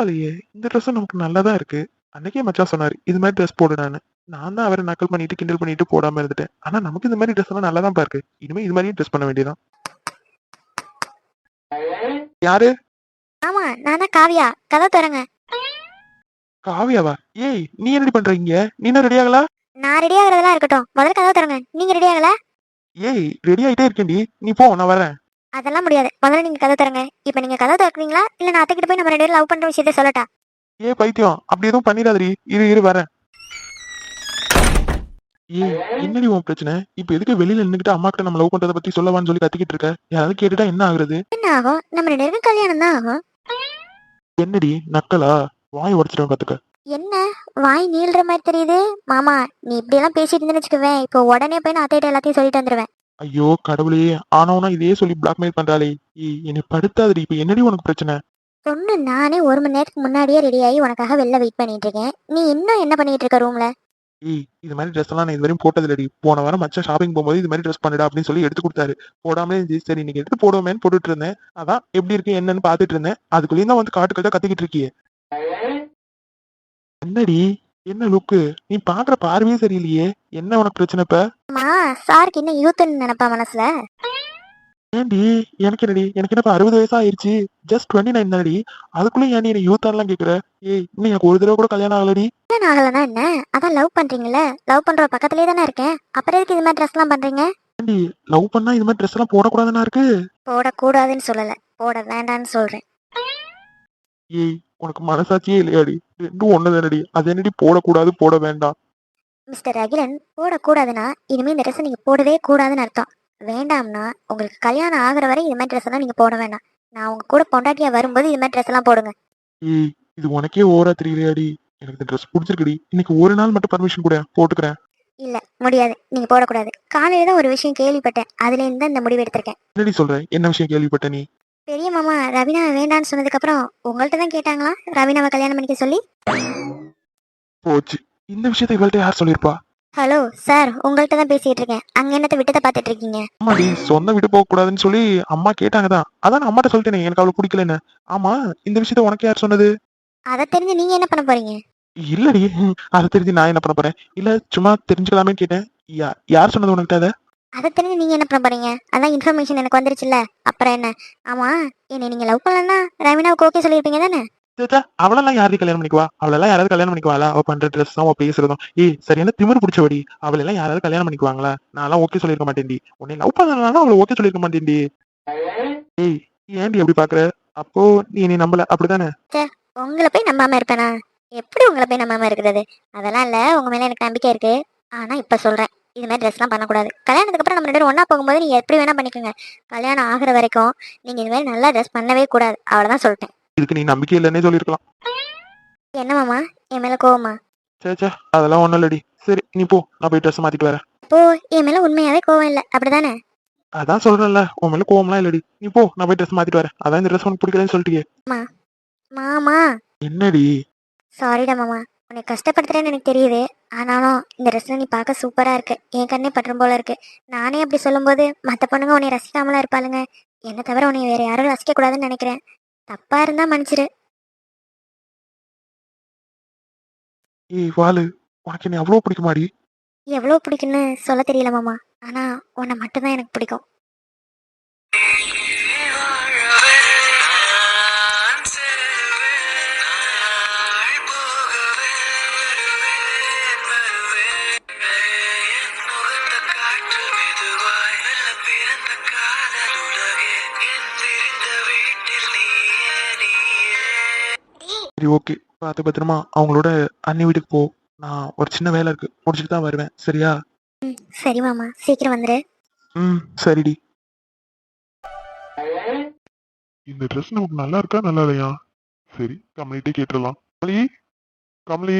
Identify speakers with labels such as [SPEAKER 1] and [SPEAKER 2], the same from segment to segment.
[SPEAKER 1] பரவாயில்லையே. இந்த ட்ரெஸ் நமக்கு நல்லா தான் இருக்கு. அன்னைக்கே மச்சான் சொன்னாரு இது மாதிரி ட்ரெஸ் போடு நானு. நான் தான் அவரை நக்கல் பண்ணிட்டு கிண்டல் பண்ணிட்டு போடாம இருந்துட்டேன். ஆனா நமக்கு இந்த மாதிரி ட்ரெஸ் எல்லாம் நல்லா தான் இருக்கு இனிமே இது மாதிரியும் ட்ரெஸ் பண்ண வேண்டியதான் யாரு?
[SPEAKER 2] ஆமா நான் காவியா. கதை தரங்க.
[SPEAKER 1] காவியாவா? ஏய் நீ என்னடி பண்றீங்க நீ என்ன ரெடி ஆகல?
[SPEAKER 2] நான் ரெடி ஆகுறதெல்லாம் இருக்கட்டும். முதல்ல கதை தரங்க. நீங்க ரெடி ஆகல?
[SPEAKER 1] ஏய் ரெடி ஆயிட்டே இருக்கேன்டி. நீ போ நான் வரேன்.
[SPEAKER 2] அதெல்லாம் முடியாது. முதல்ல நீங்க கதை தரங்க. இப்போ நீங்க கதை திறக்கிறீங்களா? இல்ல நான் அத்தைக்கிட்ட போய் நம்ம ரெண்டு பேரும் லவ் பண்ற விஷயத்த சொல்லட்டா?
[SPEAKER 1] ஏய் பைத்தியம். அப்படி எதுவும் பண்ணிடாதடி. இரு இரு வரேன். ஏய் என்னடி உன் பிரச்சனை? இப்ப எதுக்கு வெளியில நின்னுக்கிட்டு அம்மா கிட்ட நம்ம லவ் பண்றத பத்தி சொல்லவான்னு சொல்லி கத்திக்கிட்டு இருக்க? யாராவது கேட்டுட்டா என்ன ஆகுறது?
[SPEAKER 2] என்ன ஆகும்? நம்ம ரெண்டு பேருக்கும் கல்யாணம் தான் ஆகும்.
[SPEAKER 1] என்னடி நக்கலா? வாய் உடச்சிடும் கத்துக்க
[SPEAKER 2] என்ன? வாய் நீள்ற மாதிரி தெரியுது. மாமா நீ இப்படி எல்லாம் பேசிட்டு இருந்தேன்னு வச்சுக்குவேன் இப்போ உடனே போய் நான் அத்தைகிட்ட எல்லாத்தையும் சொல்லிட்டு வந்துருவேன்.
[SPEAKER 1] ஐயோ கடவுளே. ஆனவனா இதே சொல்லி பிளாக்மெயில் பண்றாளே. ஏய் என்னை படுத்தாதடி. இப்ப என்னடி உனக்கு பிரச்சனை?
[SPEAKER 2] சொன்னு நானே ஒரு மணி நேரத்துக்கு முன்னாடியே ரெடி ஆகி உனக்காக வெளில வெயிட் பண்ணிட்டு இருக்கேன். நீ இன்னும் என்ன பண்ணிட்டு இருக்க ரூம்ல
[SPEAKER 1] ஏய் இது மாதிரி ட்ரெஸ் எல்லாம் நான் இது வரையும் போட்டது இல்லடி போன வாரம் மச்சான் ஷாப்பிங் போகும்போது இது மாதிரி ட்ரெஸ் பண்ணுடா அப்படின்னு சொல்லி எடுத்து கொடுத்தாரு. போடாமலே இருந்துச்சு. சரி இன்னைக்கு எடுத்து போடுவோமேன்னு போட்டுட்டு இருந்தேன். அதான் எப்படி இருக்கு என்னன்னு பாத்துட்டு இருந்தேன். அதுக்குள்ளேயும் தான் வந்து காட்டு கட்ட கத்திக்கிட்டு இருக்கியே. என்னடி? என்ன லுக்கு? நீ பாக்குற பார்வையே சரியில்லையே. என்ன உனக்கு பிரச்சனை இப்ப?
[SPEAKER 2] அம்மா சாருக்கு இன்னும் யூத்துன்னு நினைப்பா மனசுல?
[SPEAKER 1] ஏன்டி எனக்கு என்னடி? எனக்கு என்னப்பா அறுபது வயசா ஆயிருச்சு. ஜஸ்ட் டுவெண்ட்டி நைன் தானடி அதுக்குள்ள ஏன் நீ யூத்தான்லாம் கேக்குற? ஏய் இன்னும் எனக்கு ஒரு தடவை கூட கல்யாணம் ஆகலடி.
[SPEAKER 2] கல்யாணம் ஆகலன்னா என்ன? அதான் லவ் பண்றீங்கல்ல? லவ் பண்ற பக்கத்துலயே தானே இருக்கேன். அப்புறம் எதுக்கு இது மாதிரி ட்ரெஸ் எல்லாம் பண்றீங்க?
[SPEAKER 1] ஏன்டி லவ் பண்ணா இது மாதிரி ட்ரெஸ் எல்லாம் போடக்கூடாதுன்னா இருக்கு?
[SPEAKER 2] போடக்கூடாதுன்னு சொல்லல. போட வேண்டாம்னு சொல்றேன்.
[SPEAKER 1] ஏய் உனக்கு மனசாட்சியே இல்லையாடி? ரெண்டும் ஒண்ணு தானடி அது என்னடி போடக்கூடாது போட வேண்டாம்.
[SPEAKER 2] மிஸ்டர் அகிலன் போடக்கூடாதுன்னா இனிமே இந்த ட்ரெஸ் நீங்க போடவே கூடாதுன்னு அர்த்தம். வேண்டாம்னா உங்களுக்கு கல்யாணம் ஆகுற வரை இது மாதிரி ட்ரெஸ் எல்லாம் நீங்க போட வேண்டாம். நான் உங்க கூட பொண்டாட்டியா வரும்போது இது மாதிரி ட்ரெஸ் எல்லாம் போடுங்க.
[SPEAKER 1] ஏய் இது உனக்கே ஓரா தெரியலையாடி. எனக்கு இந்த ட்ரெஸ் பிடிச்சிருக்குடி. இன்னைக்கு ஒரு நாள் மட்டும் பர்மிஷன் கூட போட்டுக்கிறேன்.
[SPEAKER 2] இல்ல முடியாது. நீங்க போடக்கூடாது. காலையில தான் ஒரு விஷயம் கேள்விப்பட்டேன். அதுல இருந்து இந்த முடிவு எடுத்திருக்கேன்.
[SPEAKER 1] என்னடி சொல்ற? என்ன விஷயம் கேள்விப்பட்ட நீ?
[SPEAKER 2] பெரிய மாமா ரவினா வேண்டான்னு சொன்னதுக்கு அப்புறம் உங்கள்ட்ட தான் கேட்டாங்களா? ரவினாவை கல்யாணம் பண்ணிக்க சொல்லி?
[SPEAKER 1] போச்சு. இந்த விஷயத்தை இவள்கிட்ட யார் சொல்லியிருப்பா?
[SPEAKER 2] ஹலோ சார் உங்கள்ட்ட தான் பேசிட்டு இருக்கேன். அங்க என்னத்த விட்டத்தை பார்த்துட்டு இருக்கீங்க?
[SPEAKER 1] ஆமாடி சொந்த விட்டு போக கூடாதுன்னு சொல்லி அம்மா கேட்டாங்க தான். அதான் நான் அம்மாட்ட சொல்லிட்டேனே எனக்கு அவளை பிடிக்கலன்னு. ஆமா இந்த விஷயத்த உனக்கு யார் சொன்னது?
[SPEAKER 2] அதை தெரிஞ்சு நீங்க என்ன பண்ண போறீங்க?
[SPEAKER 1] இல்லடி அதை தெரிஞ்சு நான் என்ன பண்ண போறேன்? இல்ல சும்மா தெரிஞ்சுக்கலாமே கேட்டேன். யா- யார் சொன்னது உனக்கிட்ட அதை?
[SPEAKER 2] அதை தெரிஞ்சு நீங்க என்ன பண்ண போறீங்க? அதான் இன்ஃபர்மேஷன் எனக்கு வந்துருச்சுல்ல. அப்புறம் என்ன? ஆமா என்னை நீங்க லவ் பண்ணலன்னா ரவினாவுக்கு ஓகே சொல்லியிருப்பீங்க தானே?
[SPEAKER 1] அவளெல்லாம் யாரையும் கல்யாணம் பண்ணிக்குவா? அவளெல்லாம் யாராவது கல்யாணம் பண்ணிக்குவாளா? அவ பண்ற ட்ரெஸ் அவ பேசுறதும். ஏய் சரியான திமிரு பிடிச்சவடி? அவளெல்லாம் யாராவது கல்யாணம் பண்ணிக்குவாங்களா? நான்லாம் ஓகே சொல்லிருக்க மாட்டேன்டி. உன்னை லவ் பண்ணனால அவளை ஓகே சொல்லிருக்க மாட்டேன்டி. ஏய் ஏன்டி அப்படி பாக்குற? அப்போ நீ நீ நம்பல. அப்படிதானே
[SPEAKER 2] உங்களை போய் நம்பாம இருப்பேனா? எப்படி உங்களை போய் நம்பாம இருக்கிறது? அதெல்லாம் இல்ல. உங்க மேல எனக்கு நம்பிக்கை இருக்கு. ஆனா இப்ப சொல்றேன். இது மாதிரி ட்ரெஸ்லாம் பண்ணக்கூடாது. கல்யாணத்துக்கு அப்புறம் நம்ம ரெண்டு பேரும் ஒண்ணா போகும்போது நீங்க எப்படி வேணா பண்ணிக்கோங்க. கல்யாணம் ஆகுற வரைக்கும் நீங்க இது மாதிரி நல்லா ட்ரெஸ் பண்ணவே கூடாது. அவ்வளவுதான் சொல்லிட்டேன்.
[SPEAKER 1] இதுக்கு நீ நம்பிக்கை இல்லைன்னே சொல்லிருக்கலாம்
[SPEAKER 2] என்ன மாமா? என் மேல கோவமா?
[SPEAKER 1] சேச்சா அதெல்லாம் ஒண்ணும் இல்லடி. சரி நீ போ. நான் போய் ட்ரெஸ் மாத்திட்டு வரேன்.
[SPEAKER 2] இப்போ என் மேல உண்மையாவே கோவம் இல்ல. அப்படிதானே?
[SPEAKER 1] அதான் சொல்றேன்ல. உன் மேல கோவம்லாம் இல்லடி. நீ போ. நான் போய் ட்ரெஸ் மாத்திட்டு வரேன். அதான் இந்த ட்ரெஸ் உனக்கு பிடிக்கலன்னு சொல்லிட்டியே.
[SPEAKER 2] மாமா.
[SPEAKER 1] என்னடி?
[SPEAKER 2] சாரிடா மாமா. உன்னை கஷ்டப்படுத்துறேன்னு எனக்கு தெரியுது. ஆனாலும் இந்த ட்ரெஸ்ல நீ பார்க்க சூப்பரா இருக்கு. என் கண்ணே பற்றும் போல இருக்கு. நானே அப்படி சொல்லும்போது மற்ற பொண்ணுங்க உன்னை ரசிக்காமலாம் இருப்பாளுங்க. என்னை தவிர உன்னை வேற யாரும் ரசிக்க கூடாதுன்னு நினைக்கிறேன். தப்பா இருந்தா மன்னிச்சிரு.
[SPEAKER 1] ஏய் வாலு உனக்கு என்ன அவ்வளவு பிடிக்குமாடி?
[SPEAKER 2] எவ்வளோ பிடிக்குன்னு சொல்ல தெரியல மாமா. ஆனா உன்னை மட்டும்தான் எனக்கு பிடிக்கும்.
[SPEAKER 1] சரி ஓகே பார்த்து பத்திரமா அவங்களோட அண்ணி வீட்டுக்கு போ. நான் ஒரு சின்ன வேலை இருக்கு. முடிச்சுட்டு தான் வருவேன். சரியா?
[SPEAKER 2] சரி மாமா. சீக்கிரம் வந்துரு.
[SPEAKER 1] ம் சரிடி. இந்த ட்ரெஸ் நமக்கு நல்லா இருக்கா நல்லா இல்லையா? சரி கமலிட்டே கேட்டுடலாம். கமலி கமலி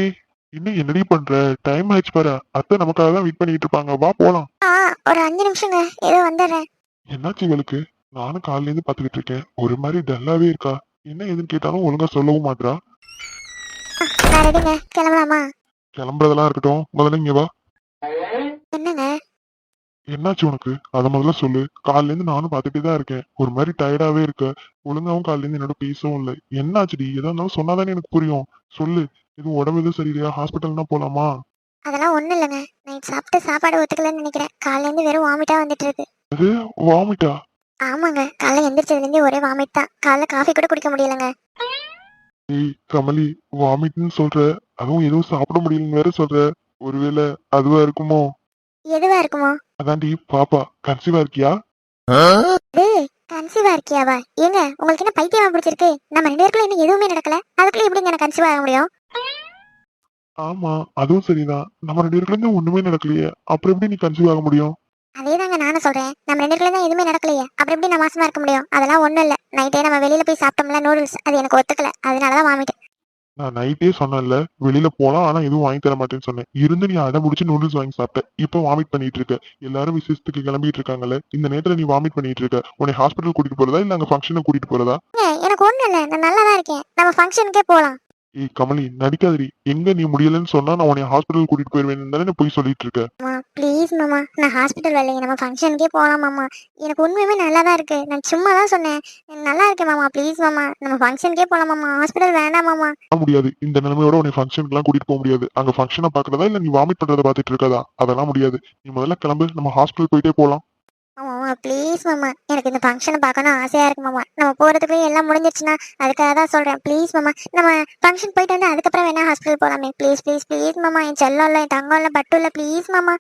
[SPEAKER 1] இன்னும் என்னடி பண்ற? டைம் ஆயிடுச்சு பாரு. அத்தை நமக்காக தான் வெயிட் பண்ணிட்டு இருப்பாங்க. வா போலாம்.
[SPEAKER 2] ஆ ஒரு அஞ்சு நிமிஷங்க. ஏதோ வந்துடுறேன்.
[SPEAKER 1] என்னாச்சு இவளுக்கு? நானும் காலையில இருந்து பாத்துக்கிட்டு இருக்கேன். ஒரு மாதிரி டல்லாவே இருக்கா? என்ன ஏதுன்னு கேட்டாலும் ஒழுங்கா சொல்லவும் மாட்றா.
[SPEAKER 2] நான் ரெடிங்க கிளம்பலாமா?
[SPEAKER 1] கிளம்புறதெல்லாம் இருக்கட்டும். முதல்ல இங்க வா.
[SPEAKER 2] என்னங்க?
[SPEAKER 3] என்னாச்சு உனக்கு? அத முதல்ல சொல்லு. காலையில இருந்து நானும் பார்த்துட்டே தான் இருக்கேன். ஒரு மாதிரி டயர்டாவே இருக்க. ஒழுங்காவும் காலையில இருந்து என்னோட பேசவும் இல்லை. என்னாச்சுடி? எதா இருந்தாலும் சொன்னாதானே எனக்கு புரியும். சொல்லு. எதுவும் உடம்பு எதுவும் சரியில்லையா? ஹாஸ்பிட்டல்னா போலாமா?
[SPEAKER 4] அதெல்லாம் ஒண்ணும் இல்லைங்க. நைட் சாப்பிட்டு சாப்பாடு ஒத்துக்கலன்னு நினைக்கிறேன். காலையில இருந்து வெறும் வாமிட்டா வந்துட்டு இருக்கு
[SPEAKER 3] வாமிட்டா
[SPEAKER 4] ஆமாங்க. காலைல எந்திரிச்சதுல இருந்தே ஒரே வாமிட் தான். காலைல காஃபி கூட குடிக்க முடியலங்க.
[SPEAKER 3] ஏய் கமலி வாமிட்னு சொல்ற. அதுவும் எதுவும் சாப்பிட முடியலன்னு வேற சொல்ற. ஒருவேளை அதுவா இருக்குமோ?
[SPEAKER 4] எதுவா இருக்குமோ?
[SPEAKER 3] அதான்டி பாப்பா கன்சீவா இருக்கியா?
[SPEAKER 4] இது கன்சீவா இருக்கியாவா? ஏங்க உங்களுக்கு என்ன பைத்தியமா பிடிச்சிருக்கு? நம்ம ரெண்டு பேருக்குள்ள இன்னும் எதுவுமே நடக்கல. அதுக்குள்ள எப்படிங்க எனக்கு கன்சீவ் ஆக முடியும்?
[SPEAKER 3] ஆமா அதுவும் சரிதான். நம்ம ரெண்டு பேருக்குள்ள இருந்து ஒண்ணுமே நடக்கலையே. அப்புறம் எப்படி நீ கன்சீவ் ஆக முடியும்?
[SPEAKER 4] அதேதாங்க நானும் சொல்றேன். நம்ம ரெண்டு பேருக்குள்ள தான் நடக்கலையே அப்புறம் எப்படி நான் மாசமா இருக்க முடியும்? அதெல்லாம் ஒண்ணும் இல்ல. நைட்டே நம்ம வெளியில போய் சாப்பிட்டோம்ல நூடுல்ஸ் அது எனக்கு ஒத்துக்கல. அதனாலதான் வாமிட்
[SPEAKER 3] நான் நைட்டே சொன்னேன்ல வெளியில போலாம் ஆனா எதுவும் வாங்கி தர மாட்டேன்னு சொன்னேன். இருந்து நீ அடம் முடிச்சு நூடுல்ஸ் வாங்கி சாப்பிட்ட. இப்ப வாமிட் பண்ணிட்டு இருக்க. எல்லாரும் விசேஷத்துக்கு கிளம்பிட்டு இருக்காங்கல்ல இந்த நேரத்துல நீ வாமிட் பண்ணிட்டு இருக்க. உன்னை ஹாஸ்பிட்டல் கூட்டிட்டு போறதா இல்ல அங்க ஃபங்க்ஷனுக்கு கூட்டிட்டு போறதா?
[SPEAKER 4] எனக்கு ஒண்ணும் இல்ல. நான் நல்லா தான் இருக்கேன். நம்ம ஃபங்க்ஷனுக்கே போலாம்.
[SPEAKER 3] ஏய் கமலி நடிக்காதடி. எங்க நீ முடியலன்னு சொன்னா நான் உன்னை ஹாஸ்பிட்டல் கூட்டிட்டு போயிருவேன் தானே போய் சொல்லிட்டு இருக்க?
[SPEAKER 4] மாமா ப்ளீஸ் மாமா நான் ஹாஸ்பிட்டல் வரலைங்க நம்ம ஃபங்க்ஷனுக்கே போகலாம் மாமா. எனக்கு உண்மையுமே நல்லா தான் இருக்கு. நான் சும்மா தான் சொன்னேன் நல்லா இருக்கேன் மாமா ப்ளீஸ் மாமா. நம்ம ஃபங்க்ஷனுக்கே போகலாம் மாமா. ஹாஸ்பிட்டல் வேண்டாம் மாமா.
[SPEAKER 3] பண்ண முடியாது. இந்த நிலைமையோட உன்னை ஃபங்க்ஷனுக்கு எல்லாம் கூட்டிட்டு போக முடியாது. அங்க ஃபங்க்ஷனை பாக்குறதா இல்ல நீ வாமிட் பண்றத பாத்துட்டு இருக்கதா? அதெல்லாம் முடியாது. நீ முதல்ல கிளம்பு. நம்ம ஹாஸ்பிட்டல் போயிட்டே போலாம்.
[SPEAKER 4] மாமா ப்ளீஸ் மாமா. எனக்கு இந்த ஃபங்க்ஷனை பார்க்கணும் ஆசையா இருக்கு மாமா. நம்ம போகிறதுக்குள்ளே எல்லாம் முடிஞ்சிருச்சுன்னா அதுக்காக தான் சொல்றேன். ப்ளீஸ் மாமா நம்ம ஃபங்க்ஷன் போயிட்டு வந்து அதுக்கப்புறம் வேணா ஹாஸ்பிட்டல் போகலாமே ப்ளீஸ் ப்ளீஸ் ப்ளீஸ் மாமா. என் செல்லம் இல்லை என் தங்கம் இல்லை பட்டு இல்லை ப்ளீஸ் மாமா.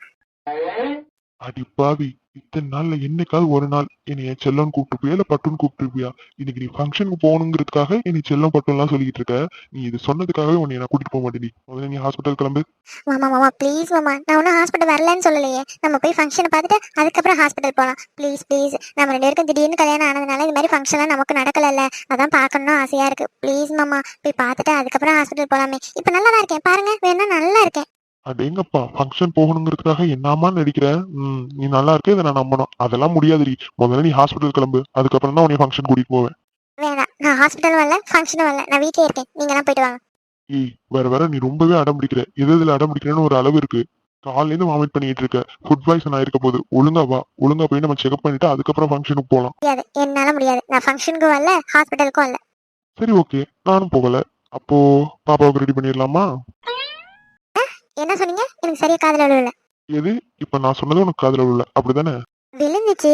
[SPEAKER 3] அடி பாவி. இத்தனை நாள்ல என்னைக்காவது ஒரு நாள் என்னை என் செல்லம்னு கூப்பிட்டுப்பியா இல்ல பட்டுன்னு கூப்பிட்டுருப்பியா? இன்னைக்கு நீ ஃபங்க்ஷனுக்கு போகணுங்கிறதுக்காக என்னை செல்லம் பட்டுன்லாம் சொல்லிட்டு இருக்க. நீ இது சொன்னதுக்காகவே உன்னை நான் கூட்டிட்டு போக மாட்டேன் முதல்ல நீ ஹாஸ்பிட்டல் கிளம்பு.
[SPEAKER 4] மாமா மாமா ப்ளீஸ் மாமா. நான் ஒன்றும் ஹாஸ்பிட்டல் வரலன்னு சொல்லலையே. நம்ம போய் ஃபங்க்ஷனை பார்த்துட்டு அதுக்கப்புறம் ஹாஸ்பிட்டல் போகலாம் ப்ளீஸ் ப்ளீஸ் நம்ம ரெண்டு பேருக்கும் திடீர்னு கல்யாணம் ஆனதுனால இந்த மாதிரி ஃபங்க்ஷன்லாம் நமக்கு நடக்கல அதான் பார்க்கணும்னு ஆசையா இருக்கு. ப்ளீஸ் மாமா போய் பார்த்துட்டு அதுக்கப்புறம் ஹாஸ்பிட்டல் போகலாமே இப்போ நல்லா தான் இருக்கேன். பாருங்க வேணா நல்லா இருக்கேன்.
[SPEAKER 3] அடேங்கப்பா ஃபங்க்ஷன் போகணுங்கிறதுக்காக என்னமா நடிக்கிற? ம் நீ நல்லா இருக்க இதை நான் நம்பணும். அதெல்லாம் முடியாதுடி. முதல்ல நீ ஹாஸ்பிட்டல் கிளம்பு. அதுக்கப்புறம் தான் உன்னை ஃபங்க்ஷன் கூட்டிட்டு போவேன்.
[SPEAKER 4] வேணாம். நான் ஹாஸ்பிட்டல் வரல ஃபங்க்ஷனும் வரல. நான் வீட்டிலே இருக்கேன். நீங்களாம் போயிட்டு வாங்க.
[SPEAKER 3] ஏய் வர வர நீ ரொம்பவே அடம் பிடிக்கிற. எது எதுல அடம் பிடிக்கிறேன்னு ஒரு அளவு இருக்கு. காலையில இருந்து வாமிட் பண்ணிட்டு இருக்க. ஃபுட் பாய்சன் ஆயிருக்க போது ஒழுங்கா வா. ஒழுங்கா போய் நம்ம செக்அப் பண்ணிட்டு அதுக்கப்புறம் ஃபங்க்ஷனுக்கு போலாம்.
[SPEAKER 4] முடியாது. என்னால முடியாது. நான் ஃபங்க்ஷனுக்கும் வரல ஹாஸ்பிட்டலுக்கும் வரல.
[SPEAKER 3] சரி ஓகே நானும் போகல. அப்போ பாப்பாவுக்கு ரெடி பண்ணிடலாமா?
[SPEAKER 4] என்ன சொன்னீங்க? எனக்கு சரியா காதுல விழுவல
[SPEAKER 3] எது? இப்ப நான் சொன்னது உனக்கு காதுல விழல. அப்படிதானே?
[SPEAKER 4] விழுந்துச்சு.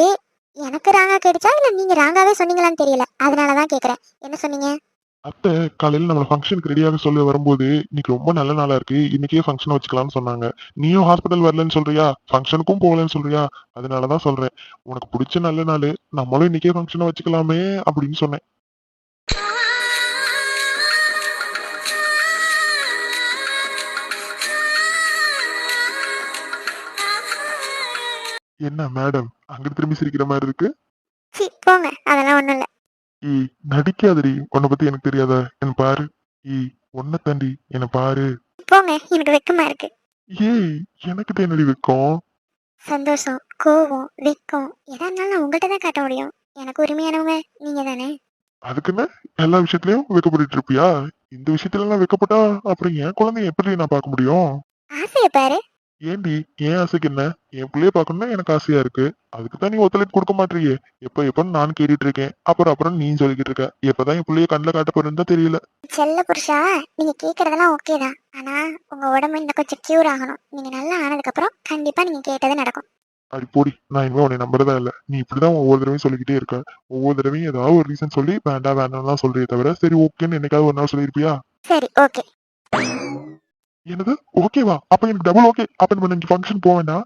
[SPEAKER 4] எனக்கு ராங்கா கேட்டுச்சா? இல்ல நீங்க ராங்காவே சொன்னீங்களான்னு தெரியல. அதனாலதான் கேக்குறேன். என்ன சொன்னீங்க?
[SPEAKER 3] அத்தை காலையில நம்ம ஃபங்க்ஷனுக்கு ரெடியாக சொல்ல வரும்போது இன்னைக்கு ரொம்ப நல்ல நாளா இருக்கு. இன்னைக்கே ஃபங்க்ஷன் வச்சுக்கலாம்னு சொன்னாங்க. நீயும் ஹாஸ்பிட்டல் வரலன்னு சொல்றியா? ஃபங்க்ஷனுக்கும் போகலன்னு சொல்றியா? அதனாலதான் சொல்றேன். உனக்கு பிடிச்ச நல்ல நாள் நம்மளும் இன்னைக்கே ஃபங்க்ஷனை வச்சுக்கலாமே அப்படின்னு சொன்னேன். என்ன மேடம்? அங்கிட்டு திரும்பி சிரிக்கிற மாதிரி இருக்கு?
[SPEAKER 4] சீ போங்க. அதெல்லாம் ஒண்ணும் இல்ல.
[SPEAKER 3] ஈ நடிக்காதடி. உன்னை பத்தி எனக்கு தெரியாதா? என்ன பாரு. ஈ உன்னை தாண்டி என்ன பாரு.
[SPEAKER 4] போங்க. எனக்கு வெக்கமா இருக்கு.
[SPEAKER 3] ஏய் எனக்கு தான் என்னடி வைக்கும்?
[SPEAKER 4] சந்தோஷம் கோவம் வெக்கம். எதா இருந்தாலும் நான் உங்கள்கிட்ட தான் காட்ட முடியும். எனக்கு உரிமையானவங்க நீங்க தானே?
[SPEAKER 3] அதுக்குன்னு எல்லா விஷயத்துலயும் வைக்கப்பட்டு இருப்பியா? இந்த விஷயத்துல எல்லாம் வைக்கப்பட்டா அப்புறம் என் குழந்தைய எப்படி நான் பார்க்க முடியும்?
[SPEAKER 4] ஆசையை பாரு.
[SPEAKER 3] ஏண்டி ஏன் ஆசைக்கு என்ன? என் பிள்ளைய பார்க்கணும்னா எனக்கு ஆசையா இருக்கு. அதுக்கு தான் நீ ஒத்துழைப்பு கொடுக்க மாட்டீங்க எப்ப எப்பன்னு நான் கேட்டுட்டு இருக்கேன் அப்புறம் அப்புறம் நீ சொல்லிக்கிட்டு இருக்க. எப்பதான் என் பிள்ளைய கண்ணில் காட்ட போறேன்னு தான் தெரியல.
[SPEAKER 4] செல்ல புருஷா நீங்க கேக்குறதெல்லாம் ஓகே தான். ஆனா உங்க உடம்பு இன்னும் கொஞ்சம் கியூர் ஆகணும். நீங்க நல்லா ஆனதுக்கு அப்புறம் கண்டிப்பா நீங்க கேட்டது நடக்கும்.
[SPEAKER 3] அடி போடி நான் இனிமே உன்னை நம்புறதா இல்ல. நீ இப்படிதான் ஒவ்வொரு தடவையும் சொல்லிக்கிட்டே இருக்க. ஒவ்வொரு தடவையும் ஏதாவது ஒரு ரீசன் சொல்லி வேண்டாம் வேண்டாம் தான் சொல்றியே தவிர சரி ஓகேன்னு என்னைக்காவது ஒரு நாள் சொல்லியிருப்பியா?
[SPEAKER 4] சரி ஓகே
[SPEAKER 3] என்னது? ஓகேவா அப்ப எனக்கு டபுள் ஓகே அப்ப நம்ம இன்னைக்கு ஃபங்க்ஷன் வேண்டாம்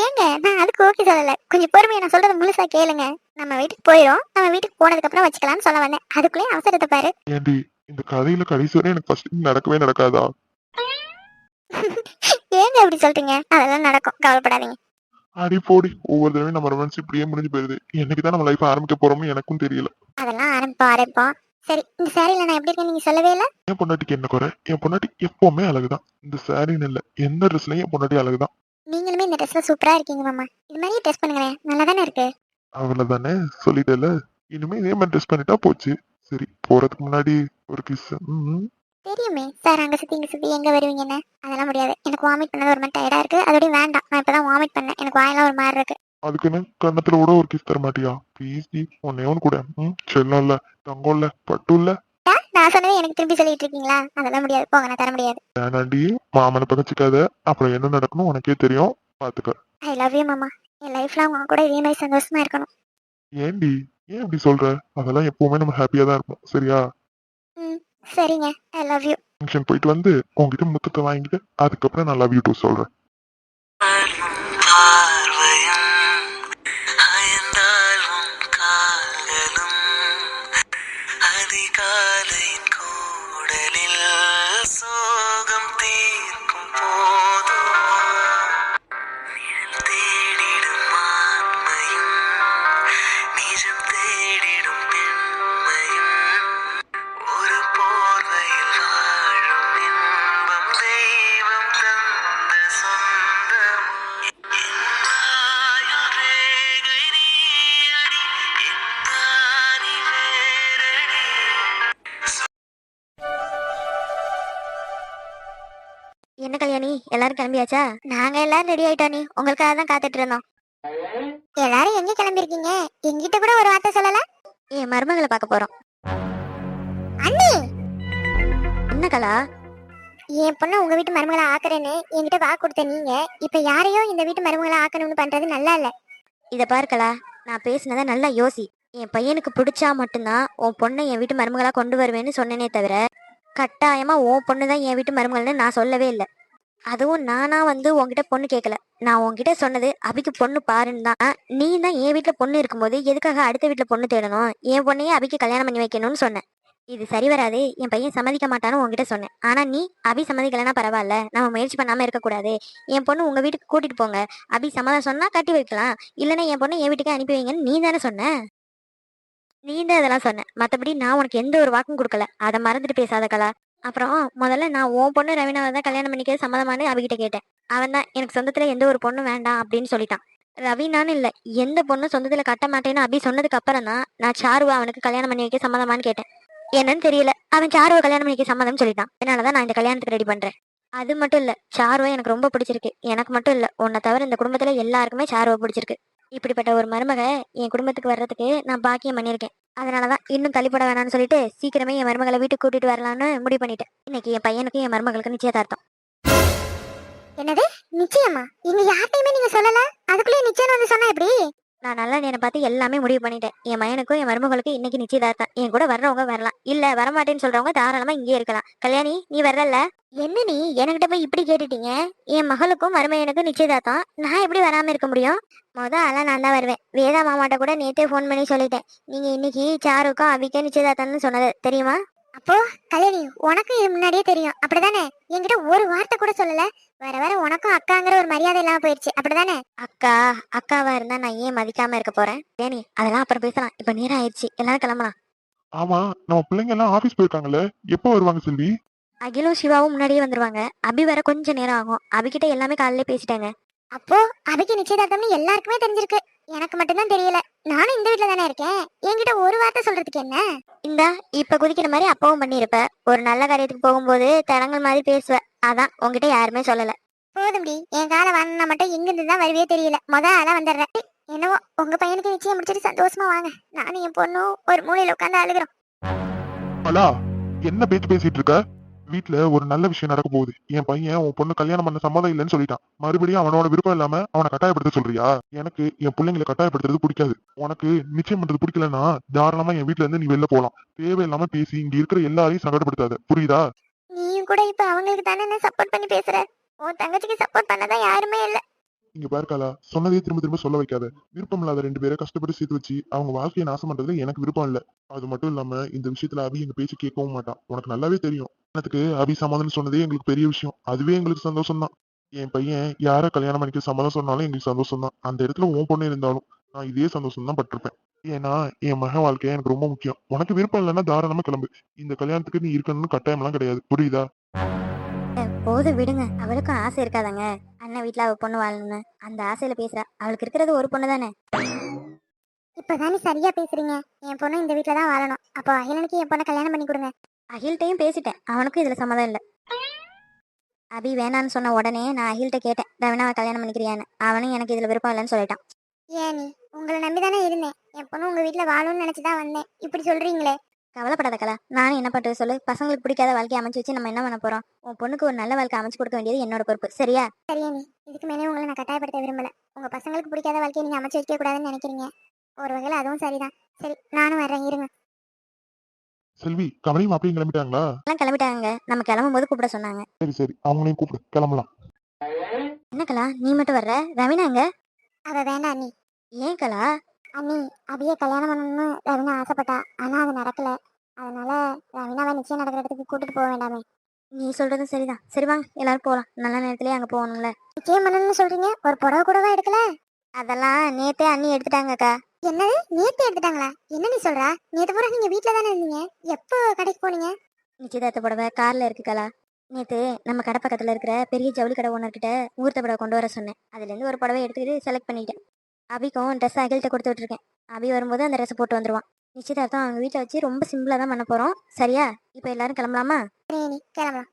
[SPEAKER 4] ஏங்க நான் அதுக்கு ஓகே சொல்லல. கொஞ்சம் பொறுமையா நான் சொல்றத முழுசா கேளுங்க. நம்ம வீட்டுக்கு போயிடும் நம்ம வீட்டுக்கு போனதுக்கு அப்புறம் வச்சுக்கலாம்னு சொல்ல வந்தேன். அதுக்குள்ளே அவசரத்தை பாரு.
[SPEAKER 3] ஏண்டி இந்த கதையில கடைசி வரை எனக்கு ஃபர்ஸ்ட் நடக்கவே நடக்காதா?
[SPEAKER 4] ஏங்க அப்படி சொல்றீங்க? அதெல்லாம் நடக்கும். கவலைப்படாதீங்க.
[SPEAKER 3] அடி போடி. ஒவ்வொரு தடவையும் நம்ம ரொமான்ஸ் இப்படியே முடிஞ்சு போயிருது. என்னைக்கு தான் நம்ம லைஃப் ஆரம்பிக்க போறோம்னு எனக்கும் தெரியல.
[SPEAKER 4] அதெல்லாம் ஆரம்பிப்போம் ஆரம்பிப்போம். சரி இந்த சாரியில நான் எப்படி இருக்கேன் நீங்க சொல்லவே இல்ல?
[SPEAKER 3] என் பொண்டாட்டிக்கு என்ன குறை? என் பொண்டாட்டி எப்பவுமே அழகுதான். இந்த சாரின்னு இல்ல எந்த ட்ரெஸ்லயும் என் பொண்டாட்டி அழகுதான்.
[SPEAKER 4] நீங்களுமே இந்த ட்ரெஸ்ல சூப்பரா இருக்கீங்க மாமா. இது மாதிரி ட்ரெஸ் பண்ணுங்களேன். நல்லா தானே இருக்கு?
[SPEAKER 3] அவ்வளவுதானே? சொல்லிட்டேல இனிமே இதே மாதிரி ட்ரெஸ் பண்ணிட்டா போச்சு. சரி போறதுக்கு முன்னாடி ஒரு கிஸ்
[SPEAKER 2] தெரியுமே. சார் அங்க சுத்தி இங்க சுத்தி எங்க வருவீங்கன்னு. அதெல்லாம் முடியாது. எனக்கு வாமிட் பண்ணது ஒரு மாதிரி டயர்டா இருக்கு. அதோடய வேண்டாம். நான் இப்பதான் வாமிட் பண்ணேன். எனக்கு வாயெல்லாம் ஒரு மாதிரி இருக்கு.
[SPEAKER 3] அதுக்குன்னு கன்னத்துல கூட ஒரு கிஸ் தர மாட்டியா? ப்ளீஸ் டி உன்னையே ஒன்று கூட ம் செல்லம் இல்ல தங்கம் இல்ல பட்டு இல்ல
[SPEAKER 2] நான் சொன்னதை எனக்கு திருப்பி சொல்லிட்டு இருக்கீங்களா? அதெல்லாம் முடியாது போங்க நான் தர முடியாது.
[SPEAKER 3] வேணாண்டி மாமனை பகச்சிக்காத அப்புறம் என்ன நடக்கணும் உனக்கே தெரியும் பாத்துக்க.
[SPEAKER 2] ஐ லவ் யூ மாமா. என் லைஃப்ல உங்க கூட இதே மாதிரி சந்தோஷமா இருக்கணும்.
[SPEAKER 3] ஏன்டி ஏன் இப்படி சொல்ற? அதெல்லாம் எப்பவுமே நம்ம ஹாப்பியா தான் இருப்போம் சரியா?
[SPEAKER 2] ம் சரிங்க. ஐ லவ் யூ
[SPEAKER 3] ஃபங்க்ஷன் போயிட்டு வந்து உங்ககிட்ட முத்தத்தை வாங்கிட்டு அதுக்கப்புறம் நான் லவ் யூ டூ சொல்றேன்.
[SPEAKER 2] எல்லாரும் கிளம்பியாச்சா? நாங்க எல்லாரும் ரெடி ஆயிட்டோம் நீ. உங்களுக்காக தான் காத்துட்டு இருந்தோம். எல்லாரும் எங்க கிளம்பிருக்கீங்க என்கிட்ட கூட ஒரு வார்த்தை சொல்லல? என் மருமகளை பார்க்க போறோம். அண்ணி! என்ன கலா? என் பொண்ணு உங்க வீட்டு மருமகளை ஆக்குறேன்னு என்கிட்ட வா கொடுத்த நீங்க இப்ப யாரையோ இந்த வீட்டு மருமகளை ஆக்கணும்னு பண்றது நல்லா இல்ல. இத பாருக்கலா நான் பேசினதை நல்லா யோசி. என் பையனுக்கு பிடிச்சா மட்டும்தான் உன் பொண்ணை என் வீட்டு மருமகளா கொண்டு வருவேன்னு சொன்னேனே தவிர கட்டாயமா உன் பொண்ணு தான் என் வீட்டு மருமகள்னு நான் சொல்லவே இல்லை. அதுவும் நானா வந்து உங்ககிட்ட பொண்ணு கேட்கல நான் உங்ககிட்ட சொன்னது அபிக்கு பொண்ணு பாருன்னு தான். நீ தான் என் வீட்டில் பொண்ணு இருக்கும்போது எதுக்காக அடுத்த வீட்டில் பொண்ணு தேடணும்? என் பொண்ணையே அபிக்கு கல்யாணம் பண்ணி வைக்கணும்னு சொன்னேன். இது சரி வராது. என் பையன் சம்மதிக்க மாட்டான்னு உங்ககிட்ட சொன்னேன். ஆனால் நீ அபி சம்மதிக்கலனா பரவாயில்ல. நம்ம முயற்சி பண்ணாமல் இருக்கக்கூடாது. என் பொண்ணு உங்கள் வீட்டுக்கு கூட்டிகிட்டு போங்க. அபி சம்மதம் சொன்னால் கட்டி வைக்கலாம். இல்லைன்னா என் பொண்ணை என் வீட்டுக்கு அனுப்பி வைங்கன்னு நீ தானே சொன்ன? நீ தான் இதெல்லாம் சொன்ன. மற்றபடி நான் உனக்கு எந்த ஒரு வாக்கும் கொடுக்கல. அதை மறந்துட்டு பேசாத கலா. அப்புறம் முதல்ல நான் உன் பொண்ணு ரவினாவை தான் கல்யாணம் பண்ணிக்க சம்மதமானு அவகிட்ட கேட்டேன். அவன் தான் எனக்கு சொந்தத்துல எந்த ஒரு பொண்ணும் வேண்டாம் அப்படின்னு சொல்லிட்டான். ரவினான்னு இல்ல எந்த பொண்ணும் சொந்தத்துல கட்ட மாட்டேன்னு அபி சொன்னதுக்கு அப்புறம் தான் நான் சாருவை அவனுக்கு கல்யாணம் பண்ணி வைக்க சம்மதமானு கேட்டேன். என்னன்னு தெரியல அவன் சாருவை கல்யாணம் பண்ணிக்க சம்மதம் சொல்லிட்டான். அதனாலதான் நான் இந்த கல்யாணத்துக்கு ரெடி பண்றேன். அது மட்டும் இல்ல சாருவை எனக்கு ரொம்ப பிடிச்சிருக்கு. எனக்கு மட்டும் இல்ல உன்னை தவிர இந்த குடும்பத்துல எல்லாருக்குமே சாருவை பிடிச்சிருக்கு. இப்படிப்பட்ட ஒரு மருமக என் குடும்பத்துக்கு வர்றதுக்கு நான் பாக்கியம் பண்ணியிருக்கேன். அதனாலதான் இன்னும் தள்ளிப்பட வேணாம்னு சொல்லிட்டு சீக்கிரமே என் மருமகளை வீட்டுக்கு கூட்டிட்டு வரலான்னு முடிவு பண்ணிட்டேன். இன்னைக்கு என் பையனுக்கும் என் மருமகளுக்கு நிச்சயதார்த்தம். என்னது? நிச்சயமா? இங்க யார்ட்டையுமே நீங்க சொல்லல? அதுக்குள்ளே நிச்சயம் வந்து சொன்னா எப்படி? நான் நல்ல நேரம் பார்த்து எல்லாமே முடிவு பண்ணிட்டேன். என் மயனுக்கும் என் மருமகளுக்கும் இன்னைக்கு நிச்சயதார்த்தம். என் கூட வர்றவங்க வரலாம். இல்ல வரமாட்டேன்னு சொல்றவங்க தாராளமா இங்கே இருக்கலாம். கல்யாணி நீ வர்றல என்ன நீ? என்கிட்ட போய் இப்படி கேட்டுட்டீங்க? என் மகளுக்கும் மருமையனுக்கும் நிச்சயதார்த்தம். நான் எப்படி வராம இருக்க முடியும்? முத ஆளா நான் தான் வருவேன். வேதா மாமாட்ட கூட நேத்தே ஃபோன் பண்ணி சொல்லிட்டேன். நீங்க இன்னைக்கு சாருக்கும் அவிக்கும் நிச்சயதார்த்தம்னு சொன்னது. தெரியுமா? அப்போ கல்யாணி உனக்கு இது முன்னாடியே தெரியும். அப்படிதானே? என்கிட்ட ஒரு வார்த்தை கூட சொல்லல. வர வர உனக்கும் அக்காங்கிற ஒரு மரியாதை இல்லாம போயிடுச்சு. அப்படிதானே? அக்கா அக்காவா இருந்தா நான் ஏன் மதிக்காம இருக்க போறேன்? ஏனி அதெல்லாம் அப்புறம் பேசலாம். இப்ப நேரம் ஆயிடுச்சு. எல்லாரும் கிளம்பலாம்.
[SPEAKER 3] ஆமா நம்ம பிள்ளைங்க எல்லாம் ஆபீஸ் போயிருக்காங்கல்ல? எப்போ வருவாங்க செல்வி
[SPEAKER 2] அகிலும் சிவாவும் முன்னாடியே வந்துருவாங்க. அபி வர கொஞ்ச நேரம் ஆகும். அபிகிட்ட எல்லாமே காலையில பேசிட்டாங்க. அப்போ அபிக்கு நிச்சயதார்த்தம்னு எல்லாருக்குமே தெரிஞ்சிருக்கு. எனக்கு மட்டும்தான் தெரியல. நானும் இந்த வீட்ல தானே இருக்கேன். என்கிட்ட ஒரு வார்த்தை சொல்றதுக்கு என்ன? இந்த இப்ப குதிக்கிற மாதிரி அப்பவும் பண்ணிருப்ப ஒரு நல்ல காரியத்துக்கு போகும்போது தடங்கள் மாதிரி பேசுவ. அதான் உன்கிட்ட யாருமே சொல்லல. போதும்டி என் காலை வாங்கினா மட்டும் எங்க இருந்து தான் வருவே தெரியல. முத ஆளா வந்துடுறேன். என்னவோ உங்க பையனுக்கு நிச்சயம் முடிச்சிட்டு சந்தோஷமா வாங்க. நானும் என் பொண்ணும் ஒரு மூலையில உட்காந்து அழுகிறோம்.
[SPEAKER 3] அலா என்ன பேச்சு பேசிட்டு இருக்க? வீட்டுல ஒரு நல்ல விஷயம் நடக்க போகுது என் பையன் உன் பொண்ணு கல்யாணம் பண்ண சம்மதம் இல்லைன்னு சொல்லிட்டான். மறுபடியும் அவனோட விருப்பம் இல்லாம அவனை கட்டாயப்படுத்த சொல்றியா? எனக்கு என் பிள்ளைங்களை கட்டாயப்படுத்துறது பிடிக்காது. உனக்கு நிச்சயம் பண்றது பிடிக்கலன்னா தாராளமா என் வீட்டுல இருந்து நீ வெளில போலாம். தேவையில்லாம பேசி இங்க இருக்கிற எல்லாரையும் சங்கடப்படுத்தாத. புரியுதா?
[SPEAKER 2] நீயும் கூட இப்ப அவங்களுக்கு தானே சப்போர்ட் பண்ணி பேசுற? உன் தங்கச்சிக்கு சப்போர்ட் பண்ணதான் யாருமே இல்லை.
[SPEAKER 3] இங்க பார்க்கலா சொன்னதே திரும்ப திரும்ப சொல்ல வைக்காத. விருப்பம் இல்லாத ரெண்டு பேரை கஷ்டப்பட்டு சேர்த்து வச்சு அவங்க வாழ்க்கையை நாசம் பண்றதுல எனக்கு விருப்பம் இல்ல. அது மட்டும் இல்லாம இந்த விஷயத்துல அபி எங்க பேச்சு கேட்கவும் மாட்டான். உனக்கு நல்லாவே தெரியும். எனக்கு அபி சமாதானம் சொன்னதே எங்களுக்கு பெரிய விஷயம். அதுவே எங்களுக்கு சந்தோஷம் தான் என் பையன் யார கல்யாணம் பண்ணிக்க சம்மதம் சொன்னாலும் எங்களுக்கு சந்தோஷம் தான் அந்த இடத்துல உன் பொண்ணு இருந்தாலும் நான் இதே சந்தோஷம் தான் பட்டிருப்பேன். ஏன்னா என் மகன் வாழ்க்கை எனக்கு ரொம்ப முக்கியம். உனக்கு விருப்பம் இல்லைன்னா தாராளமா கிளம்பு. இந்த கல்யாணத்துக்கு நீ இருக்கணும்னு கட்டாயம்லாம் கிடையாது. புரியுதா?
[SPEAKER 2] போது விடுங்க. அவளுக்கும் ஆசை இருக்காதாங்க. அண்ணன் வீட்ல அவ பொண்ணு வாழணும்னு. அந்த ஆசையில பேசுறா. அவளுக்கு இருக்கிறது ஒரு பொண்ணு தானே? இப்பதானே சரியா பேசுறீங்க. என் பொண்ணு இந்த வீட்ல தான் வாழணும். அப்போ அகிலனுக்கு என் பொண்ணை கல்யாணம் பண்ணி கொடுங்க. அகில்கிட்டையும் பேசிட்டேன். அவனுக்கும் இதுல சம்மதம் இல்லை. அபி வேணான்னு சொன்ன உடனே நான் அகில்கிட்ட கேட்டேன். ரவினாவை கல்யாணம் பண்ணிக்கிறியான்னு. அவனும் எனக்கு இதுல விருப்பம் இல்லைன்னு சொல்லிட்டான்.
[SPEAKER 4] ஏன் நீ? உங்களை நம்பி தானே இருந்தேன். என் பொண்ணு உங்க வீட்ல வாழும்னு நினைச்சுதான் வந்தேன். இப்படி சொல்றீங்களே.
[SPEAKER 2] கவலைப்படாத கலா நானும் என்ன பண்றது சொல்லு? பசங்களுக்கு பிடிக்காத வாழ்க்கையை அமைச்சு வச்சு நம்ம என்ன பண்ண போறோம்? உன் பொண்ணுக்கு ஒரு நல்ல வாழ்க்கை அமைச்சு கொடுக்க வேண்டியது என்னோட பொறுப்பு. சரியா?
[SPEAKER 4] சரியா நீ. இதுக்கு மேலே உங்களை நான் கட்டாயப்படுத்த விரும்பல. உங்க பசங்களுக்கு பிடிக்காத வாழ்க்கையை நீங்க அமைச்சு வைக்க கூடாதுன்னு நினைக்கிறீங்க. ஒரு வகையில அதுவும் சரிதான். சரி நானும் வர்றேன். இருங்க.
[SPEAKER 3] செல்வி கமலியும் அப்படியும் கிளம்பிட்டாங்களா?
[SPEAKER 2] எல்லாம் கிளம்பிட்டாங்க நம்ம கிளம்பும் போது கூப்பிட சொன்னாங்க.
[SPEAKER 3] சரி சரி. அவங்களையும் கூப்பிடு. கிளம்பலாம்.
[SPEAKER 2] என்ன கலா நீ மட்டும் வர்ற? ரவினா எங்க?
[SPEAKER 4] அவ வேண்டாம் அண்ணி
[SPEAKER 2] ஏன் கலா
[SPEAKER 4] அண்ணி அபிய கல்யாணம் பண்ணணும்னு ரவினா ஆசைப்பட்டா ஆனா அது நடக்கல. அதனால ரவினாவை நிச்சயம் நடக்கிற இடத்துக்கு கூட்டிட்டு போக வேண்டாமே.
[SPEAKER 2] நீ சொல்றதும் சரிதான். சரி வாங்க எல்லாரும் போலாம். நல்ல நேரத்திலேயே அங்க போகணும்ல.
[SPEAKER 4] நிச்சயம் பண்ணணும்னு சொல்றீங்க? ஒரு புடவை கூடவா எடுக்கல?
[SPEAKER 2] அதெல்லாம் நேத்தே அண்ணி எடுத்துட்டாங்கக்கா.
[SPEAKER 4] என்னது? நேத்து எடுத்துட்டாங்களா? என்ன நீ சொல்றா? நேத்து பூரா நீங்க வீட்ல தானே இருந்தீங்க? எப்போ கடைக்கு போனீங்க?
[SPEAKER 2] நிச்சயதார்த்த புடவை கார்ல இருக்கு கலா. நேத்து நம்ம கடை பக்கத்துல இருக்கிற பெரிய ஜவுளி கடை ஓனர்கிட்ட ஊர்த்த புடவை கொண்டு வர சொன்னேன். அதுல இருந்து ஒரு புடவை எடுத்துக்கிட்டு செலக்ட் பண்ணிட்டேன். அபிக்கும் ட்ரெஸ் அகில்கிட்ட கொடுத்து விட்ருக்கேன் அபி வரும்போது அந்த ட்ரெஸ் போட்டு வந்துடுவான் நிச்சயதார்த்தம் அவங்க வீட்டில் வச்சு ரொம்ப சிம்பிளாக தான் பண்ண போகிறோம் சரியா? இப்போ எல்லாரும் கிளம்பலாமா?
[SPEAKER 4] கிளம்பலாம்.